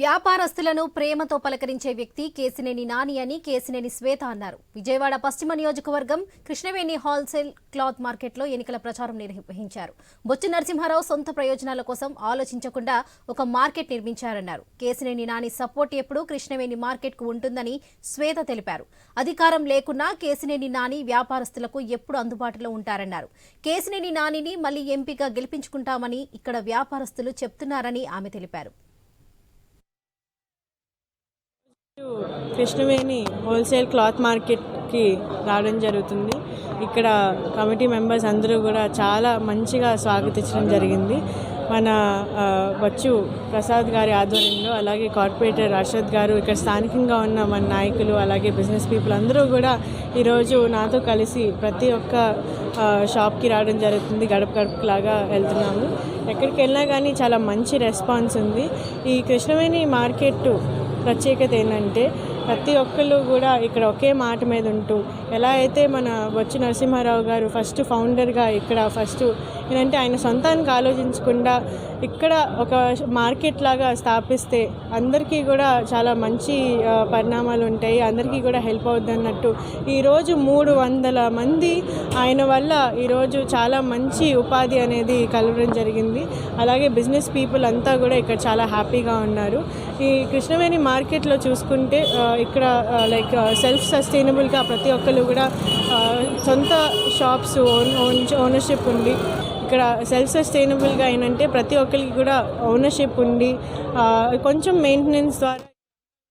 వ్యాపారస్తులను ప్రేమతో పలకరించే వ్యక్తి కేసినేని నాని అని కేసినేని శ్వేత అన్నారు. విజయవాడ పశ్చిమ నియోజకవర్గం కృష్ణవేణి హోల్సేల్ క్లాత్ మార్కెట్లో ఎన్నికల ప్రచారం నిర్వహించారు. బొచ్చు నరసింహారావు సొంత ప్రయోజనాల కోసం ఆలోచించకుండా ఒక మార్కెట్ నిర్మించారన్నారు. కేసినేని నాని సపోర్ట్ ఎప్పుడూ కృష్ణవేణి మార్కెట్కు ఉంటుందని శ్వేత తెలిపారు. అధికారం లేకున్నా కేసినేని నాని వ్యాపారస్తులకు ఎప్పుడు అందుబాటులో ఉంటారన్నారు. కేసినేని నానిని మళ్ళీ ఎంపీగా గెలిపించుకుంటామని ఇక్కడ వ్యాపారస్తులు చెప్తున్నారని ఆమె తెలిపారు. కృష్ణవేణి హోల్సేల్ క్లాత్ మార్కెట్కి రావడం జరుగుతుంది. ఇక్కడ కమిటీ మెంబర్స్ అందరూ కూడా చాలా మంచిగా స్వాగతించడం జరిగింది. మన వచ్చు బచ్చు ప్రసాద్ గారి ఆధ్వర్యంలో అలాగే కార్పొరేటర్ అర్షద్ గారు ఇక్కడ స్థానికంగా ఉన్న మన నాయకులు అలాగే బిజినెస్ పీపుల్ అందరూ కూడా ఈరోజు నాతో కలిసి ప్రతి ఒక్క షాప్కి రావడం జరుగుతుంది. గడప గడపలాగా వెళ్తున్నాము. ఎక్కడికి వెళ్ళినా కానీ చాలా మంచి రెస్పాన్స్ ఉంది. ఈ కృష్ణవేణి మార్కెట్ ప్రత్యేకత ఏంటంటే ప్రతి ఒక్కళ్ళు కూడా ఇక్కడ ఒకే మాట మీద ఉంటూ ఎలా అయితే మన బొచ్చు నరసింహారావు గారు ఫస్ట్ ఫౌండర్గా ఇక్కడ ఫస్ట్ ఏంటంటే ఆయన సొంతానికి ఆలోచించకుండా ఇక్కడ ఒక మార్కెట్ లాగా స్థాపిస్తే అందరికీ కూడా చాలా మంచి పరిణామాలు ఉంటాయి అందరికీ కూడా హెల్ప్ అవుద్ది అన్నట్టు. ఈరోజు మూడు వందల మంది ఆయన వల్ల ఈరోజు చాలా మంచి ఉపాధి అనేది కలవడం జరిగింది. అలాగే బిజినెస్ పీపుల్ అంతా కూడా ఇక్కడ చాలా హ్యాపీగా ఉన్నారు. ఈ కృష్ణవేణి మార్కెట్లో చూసుకుంటే ఇక్కడ లైక్ సెల్ఫ్ సస్టైనబుల్గా ప్రతి ఒక్కరు కూడా సొంత షాప్స్ ఓన్ ఓన్ ఓనర్షిప్ ఉంది ఇక్కడ సెల్ఫ్ సస్టైనబుల్గా ఏంటంటే ప్రతి ఒక్కరికి కూడా ఓనర్షిప్ ఉండి కొంచెం మెయింటెనెన్స్ ద్వారా